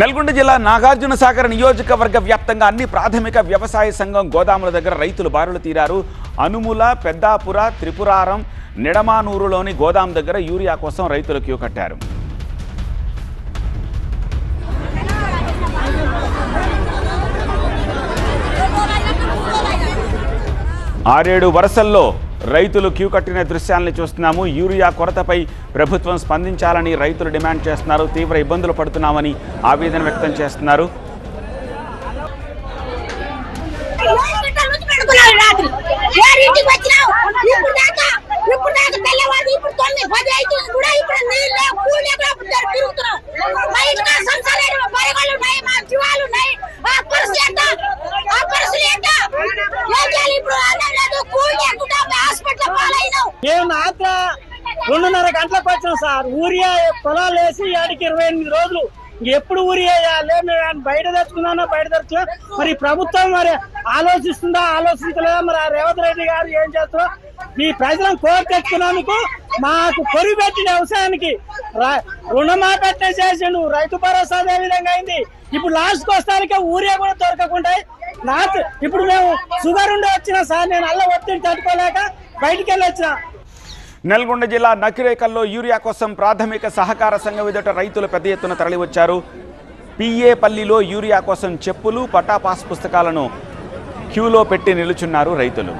నల్గొండ జిల్లా నాగార్జున సాగర్ నియోజకవర్గ వ్యాప్తంగా అన్ని ప్రాథమిక వ్యవసాయ సంఘం గోదాముల దగ్గర రైతులు బారులు తీరారు. అనుముల పెద్దాపుర త్రిపురారం నిడమానూరులోని గోదాం దగ్గర యూరియా కోసం రైతులు క్యూ కట్టారు. ఆరేడు వరుసల్లో రైతులు క్యూ కట్టిన దృశ్యాలను చూస్తున్నాము. యూరియా కొరతపై ప్రభుత్వం స్పందించాలని రైతులు డిమాండ్ చేస్తున్నారు. తీవ్ర ఇబ్బందులు పడుతున్నామని ఆవేదన వ్యక్తం చేస్తున్నారు. ఇప్పుడు ఇప్పుడు మేము మాత్ర రెండున్నర గంటలకు వచ్చాం సార్. ఊరియా పొలాలు వేసి ఏడికి ఇరవై ఎనిమిది రోజులు. ఎప్పుడు ఊరియా వేయాలి? మేము బయట తెచ్చుకున్నానో బయట తెచ్చుకున్నా మరి ప్రభుత్వం మరి ఆలోచిస్తుందా ఆలోచించలేదా? మరి ఆ రేవంత్ రెడ్డి గారు ఏం చేస్తారో ఈ ప్రజలను కోరి తెచ్చుకున్నందుకు మాకు కొరి పెట్టిన వ్యవసాయానికి రా- రుణమాపెట్టే చేసిండు. రైతు భరోసా అదే విధంగా అయింది. ఇప్పుడు లాస్ట్ వస్తానికే ఊరియా కూడా దొరకకుండా నాకు ఇప్పుడు మేము షుగర్ ఉండి వచ్చిన సార్. నేను అల్ల ఒత్తిడి తట్టుకోలేక బయటికి వెళ్ళి వచ్చినా నల్గొండ జిల్లా నకిరేకల్లో యూరియా కోసం ప్రాథమిక సహకార సంఘం ఎదుట రైతులు పెద్ద ఎత్తున తరలివచ్చారు. పిఏపల్లిలో యూరియా కోసం చెప్పులు పటాపాస్ పుస్తకాలను క్యూలో పెట్టి నిలుచున్నారు రైతులు.